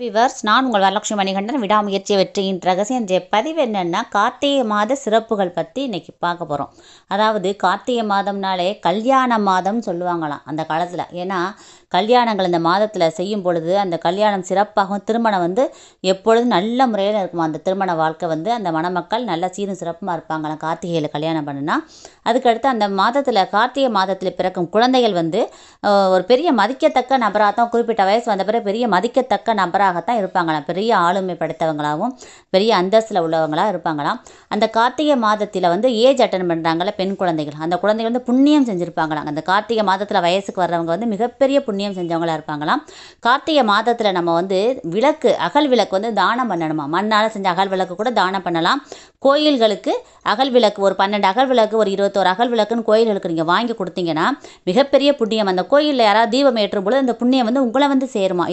Viewers நான் உங்கள் வரலட்சுமி மணிகண்டன் விடாமுயற்சி வெற்றியின் ரகசியம். இன்றைய பதிவு என்னென்னா கார்த்திகை மாத சிறப்புகள் பற்றி இன்றைக்கி பார்க்க போகிறோம் அதாவது கார்த்திகை மாதம்னாலே கல்யாண மாதம்னு சொல்லுவாங்களாம் அந்த காலத்தில். ஏன்னா கல்யாணங்கள் இந்த மாதத்தில் செய்யும் பொழுது அந்த கல்யாணம் சிறப்பாகவும் திருமணம் வந்து எப்பொழுதும் நல்ல முறையில் இருக்குமா அந்த திருமண வாழ்க்கை வந்து அந்த மணமக்கள் நல்ல சீரும் சிறப்புமாக இருப்பாங்களாம் கார்த்திகையில் கல்யாணம் பண்ணுனா. அதுக்கடுத்து அந்த மாதத்தில் கார்த்திகை மாதத்தில் பிறக்கும் குழந்தைகள் வந்து ஒரு பெரிய மதிக்கத்தக்க நபராக தான் குறிப்பிட்ட வயசு வந்த பிறகு பெரிய மதிக்கத்தக்க நபராகத்தான் இருப்பாங்களாம். பெரிய ஆளுமை படைத்தவங்களாகவும் பெரிய அந்தஸ்தில் உள்ளவங்களாக இருப்பாங்களாம். அந்த கார்த்திகை மாதத்தில் வந்து ஏஜ் அட்டன் பண்ணுறாங்கள பெண் குழந்தைகள். அந்த குழந்தைகள் வந்து புண்ணியம் செஞ்சுருப்பாங்களாம். அந்த கார்த்திகை மாதத்தில் வயசுக்கு வர்றவங்க வந்து மிகப்பெரிய புண்ணியம் செஞ்சவங்களா இருப்பாங்களாம். கார்த்திகை மாதத்தில் நம்ம வந்து விளக்கு அகல் விளக்கு வந்து தானம் பண்ணணுமா? மண்ணால் செஞ்ச அகல் விளக்கு கூட தானம் பண்ணலாம். கோயில்களுக்கு அகல் விளக்கு ஒரு பன்னெண்டு அகல் விளக்கு ஒரு இருபத்தோரு அகல் விளக்குன்னு கோயில்களுக்கு நீங்கள் வாங்கி கொடுத்தீங்கன்னா மிகப்பெரிய புண்ணியம். அந்த கோயிலில் யாராவது தீபம் ஏற்றும் பொழுது அந்த புண்ணியம் வந்து உங்களை வந்து சேருமா?